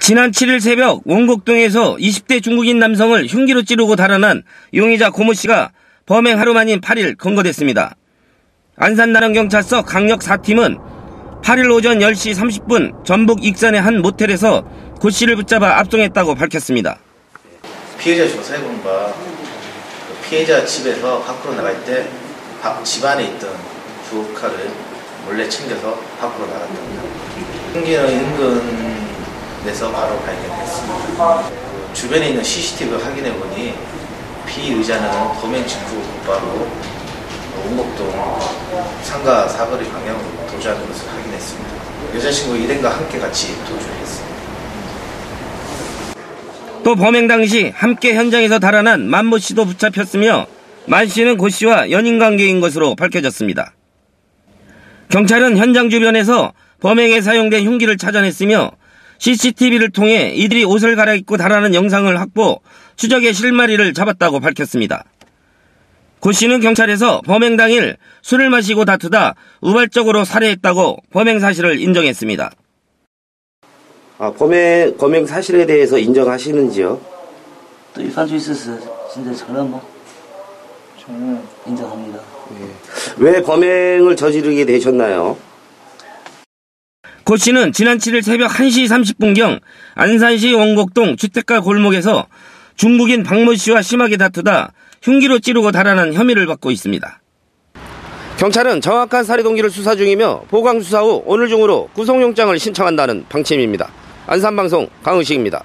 지난 7일 새벽 원곡동에서 20대 중국인 남성을 흉기로 찌르고 달아난 용의자 고모 씨가 범행 하루 만인 8일 검거됐습니다. 안산나랑경찰서 강력 4팀은 8일 오전 10시 30분 전북 익산의 한 모텔에서 고 씨를 붙잡아 압송했다고 밝혔습니다. 피해자 조사해본 바그 피해자 집에서 밖으로 나갈 때 집 안에 있던 주호카를 몰래 챙겨서 밖으로 나갔답니다. 흉기는 인근에서 바로 발견했습니다. 주변에 있는 CCTV 확인해 보니 피의자는 범행 직후 곧바로 원곡동 상가 사거리 방향으로 도주하는 것을 확인했습니다. 여자친구 일행과 함께 같이 도주했습니다. 또 범행 당시 함께 현장에서 달아난 만모 씨도 붙잡혔으며 만 씨는 고 씨와 연인 관계인 것으로 밝혀졌습니다. 경찰은 현장 주변에서 범행에 사용된 흉기를 찾아냈으며 CCTV를 통해 이들이 옷을 갈아입고 달하는 영상을 확보, 추적의 실마리를 잡았다고 밝혔습니다. 고 씨는 경찰에서 범행 당일 술을 마시고 다투다 우발적으로 살해했다고 범행 사실을 인정했습니다. 아, 범행, 범행 사실에 대해서 인정하시는지요? 또 유산주 있어서 진짜 잘한 거 저는 인정합니다. 네. 왜 범행을 저지르게 되셨나요? 고 씨는 지난 7일 새벽 1시 30분경 안산시 원곡동 주택가 골목에서 중국인 박모 씨와 심하게 다투다 흉기로 찌르고 달아난 혐의를 받고 있습니다. 경찰은 정확한 살해 동기를 수사 중이며 보강 수사 후 오늘 중으로 구속영장을 신청한다는 방침입니다. 안산방송 강의식입니다.